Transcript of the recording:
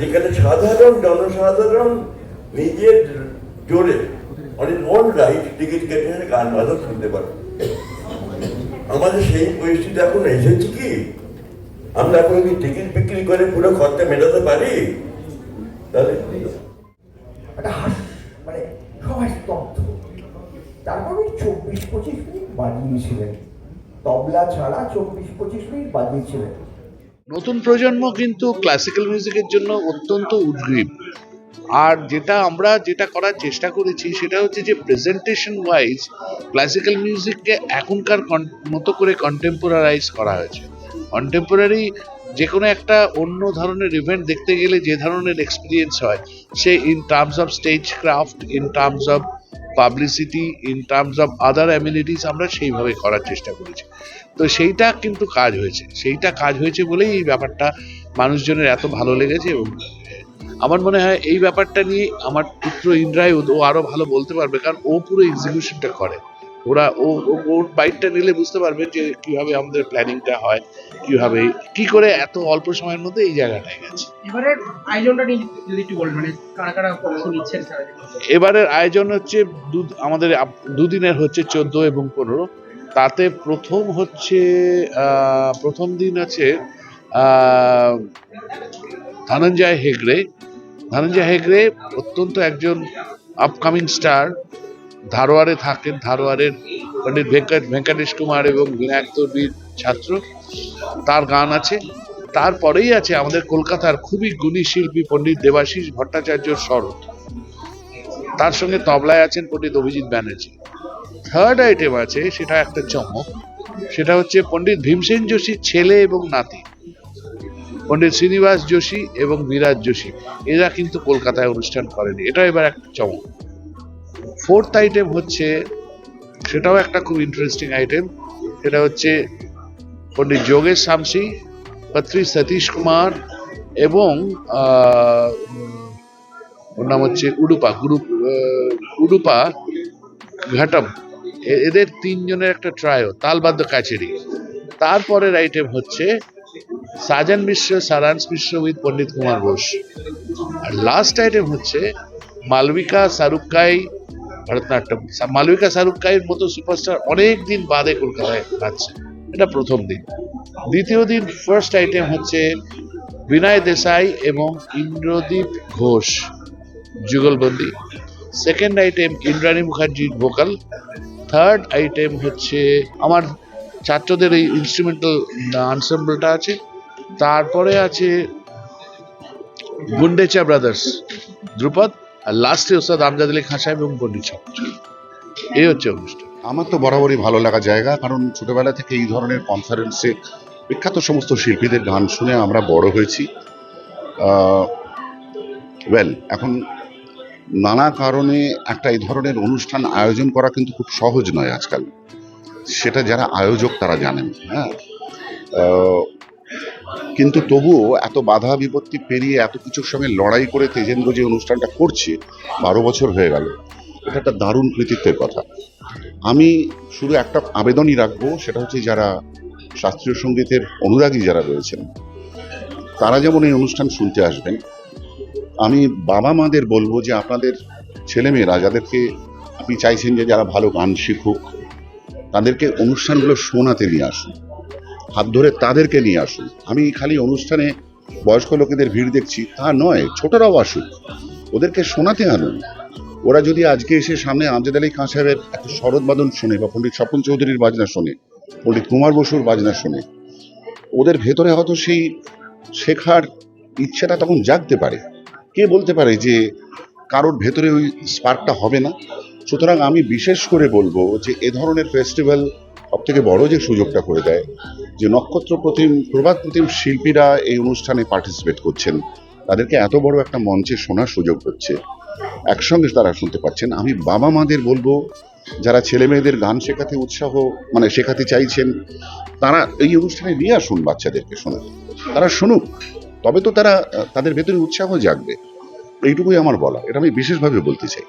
যেখানে সাধারণ জনসাধারণ নিজের জোরে অনেক ওন রাইট টিকিট কেটে গান বাজনা শুনতে পারে। আমাদের সেই পরিস্থিতি এখন এসেছে কি? আমরা এখন কি টিকিট বিক্রি করে পুরো খরচা মেটাতে পারি, তাহলে একটা হাস মানে সবাই স্তব্ধ। তারপর ওই চব্বিশ পঁচিশ মিনিট বাজিয়েছিলেন। তবলা ছাড়া চব্বিশ পঁচিশ মিনিট বাজিয়েছিলেন। নতুন প্রজন্ম কিন্তু ক্লাসিক্যাল মিউজিকের জন্য অত্যন্ত উদ্গ্রীব। আর যেটা আমরা যেটা করার চেষ্টা করেছি সেটা হচ্ছে যে প্রেজেন্টেশন ওয়াইজ ক্লাসিক্যাল মিউজিককে এখনকার মতো করে কন্টেম্পোরারাইজ করা হয়েছে। কন্টেম্পোরারি যে কোনো একটা অন্য ধরনের ইভেন্ট দেখতে গেলে যে ধরনের এক্সপিরিয়েন্স হয়, সে in terms of stage craft in terms of publicity in terms of other amenities আমরা সেইভাবে করার চেষ্টা করেছি। তো সেইটা কিন্তু কাজ হয়েছে। সেইটা কাজ হয়েছে বলেই এই ব্যাপারটা মানুষজনের এত ভালো লেগেছে এবং আমার মনে হয় এই ব্যাপারটা নিয়ে আমার পুত্র ইন্দ্রায় ও আরও ভালো বলতে পারবে, কারণ ও পুরো এক্সিকিউশনটা করে। ওরা ও ও- ওর বাইকটা নিলে বুঝতে পারবে যে কীভাবে আমাদের প্ল্যানিংটা হয় কীভাবে কি করে এত অল্প সময়ের মধ্যে এই জায়গাটায় গেছে। এবারের আয়োজনটা নিয়ে যদি একটু বলেন মানে কারা কারা অংশ নিচ্ছেন এবারের আয়োজন হচ্ছে আমাদের দুদিনের হচ্ছে চোদ্দ এবং পনেরো। তাতে প্রথম হচ্ছে প্রথম দিন আছে ধনঞ্জয় হেগড়ে। ধনঞ্জয় হেগড়ে অত্যন্ত একজন আপকামিং স্টার ধারোয়ারে থাকেন, ধারোয়ারের পণ্ডিত ভেঙ্কট ভেঙ্কটেশ কুমার এবং বিনায়ক ছাত্র, তার গান আছে। তারপরেই আছে আমাদের কলকাতার খুবই গুণী শিল্পী পণ্ডিত দেবাশিস ভট্টাচার্যর স্বরূপ তার সঙ্গে তবলায় আছেন পণ্ডিত অভিজিৎ ব্যানার্জি। থার্ড আইটেম আছে, সেটা একটা চমক, সেটা হচ্ছে পণ্ডিত ভীমসেন যোশীর ছেলে এবং নাতি, পণ্ডিত শ্রীনিবাস যোশী এবং বিরাজ যোশী। এরা কিন্তু কলকাতায় অনুষ্ঠান করেনি। এটা এবার একটা চমক। ফোর্থ আইটেম হচ্ছে, সেটাও একটা খুব ইন্টারেস্টিং আইটেম সেটা হচ্ছে পণ্ডিত যোগেশ শামসি পত্রী সতীশ কুমার এবং ওর নাম হচ্ছে উডুপা, গুরু উডুপা ঘাটম। এদের তিনজনের একটা ট্রায়ো তালবাদ্য কাচেরি। তারপরের আইটেম হচ্ছে সাজান মিশ্র, সারাংশ মিশ্র উইথ পণ্ডিত কুমার ঘোষ আর লাস্ট আইটেম হচ্ছে মালবিকা শাহরুখ ভরতনাট্যম। মালবিকা শাহরুখ কাইয়ের মতো সুপারস্টার অনেক দিন বাদে কলকাতায় নাচছে এটা প্রথম দিন। দ্বিতীয় দিন ফার্স্ট আইটেম হচ্ছে বিনয় দেশাই এবং ইন্দ্রদীপ ঘোষ যুগলবন্দি। সেকেন্ড আইটেম ইন্দ্রাণী মুখার্জির ভোকাল থার্ড আইটেম হচ্ছে আমার ছাত্রদের এই ইনস্ট্রুমেন্টাল আনসেম্বলটা আছে। তারপরে আছে গুন্ডেচা ব্রাদার্স ধ্রুপদ। আর লাস্টে ওস্তাদ আমজাদ আলী খান সাহেব এবং পন্ডিত সাহেব এই হচ্ছে অনুষ্ঠান। আমার তো বরাবরই ভালো লাগা জায়গা, কারণ ছোটবেলা থেকে এই ধরনের কনফারেন্সে বিখ্যাত সমস্ত শিল্পীদের গান শুনে আমরা বড় হয়েছি। ওয়েল এখন নানা কারণে একটা এই ধরনের অনুষ্ঠান আয়োজন করা কিন্তু খুব সহজ নয় আজকাল। সেটা যারা আয়োজক তারা জানেন হ্যাঁ? কিন্তু তবুও এত বাধা বিপত্তি পেরিয়ে এত কিছুর সঙ্গে লড়াই করে তেজেন্দ্র যে অনুষ্ঠানটা করছে, বারো বছর হয়ে গেল। এটা একটা দারুণ কৃতিত্বের কথা। আমি শুধু একটা আবেদনই রাখব, সেটা হচ্ছে যারা শাস্ত্রীয় সঙ্গীতের অনুরাগী যারা রয়েছেন, তারা যেমন এই অনুষ্ঠান শুনতে আসবেন, আমি বাবা মাদের বলব যে আপনাদের ছেলেমেয়েরা, যাদেরকে আপনি চাইছেন যে যারা ভালো গান শিখুক, তাদেরকে অনুষ্ঠানগুলো শোনাতে নিয়ে আসুন। হাত ধরে তাদেরকে নিয়ে আসুন। আমি খালি অনুষ্ঠানে বয়স্ক লোকেদের ভিড় দেখছি, তা নয়, ছোটরাও আসুক। ওদেরকে শোনাতে আনুন। ওরা যদি আজকে এসে সামনে আমজাদ আলী খান সাহেবের একটা শরৎ বাদন শোনে বা পণ্ডিত স্বপন চৌধুরীর বাজনা শোনে, পণ্ডিত কুমার বসুর বাজনা শোনে, ওদের ভেতরে হয়তো সেই শেখার ইচ্ছাটা তখন জাগতে পারে। কে বলতে পারে যে কারোর ভেতরে ওই স্পার্কটা হবে না? সুতরাং আমি বিশেষ করে বলব যে এ ধরনের ফেস্টিভ্যাল সব থেকে বড় যে সুযোগটা করে দেয়, যে নক্ষত্র প্রতিম, প্রভাত প্রতিম শিল্পীরা এই অনুষ্ঠানে পার্টিসিপেট করছেন, তাদেরকে এত বড় একটা মঞ্চে শোনার সুযোগ হচ্ছে। একসঙ্গে তারা শুনতে পাচ্ছেন। আমি বাবা মাদের বলব, যারা ছেলে মেয়েদের গান শেখাতে উৎসাহ মানে শেখাতে চাইছেন, তারা এই অনুষ্ঠানে নিয়ে আসুন বাচ্চাদেরকে শোনাতে তারা শুনুক। তবে তো তারা, তাদের ভেতরে উৎসাহ জাগবে। এইটুকুই আমার বলা এটা আমি বিশেষভাবে বলতে চাই।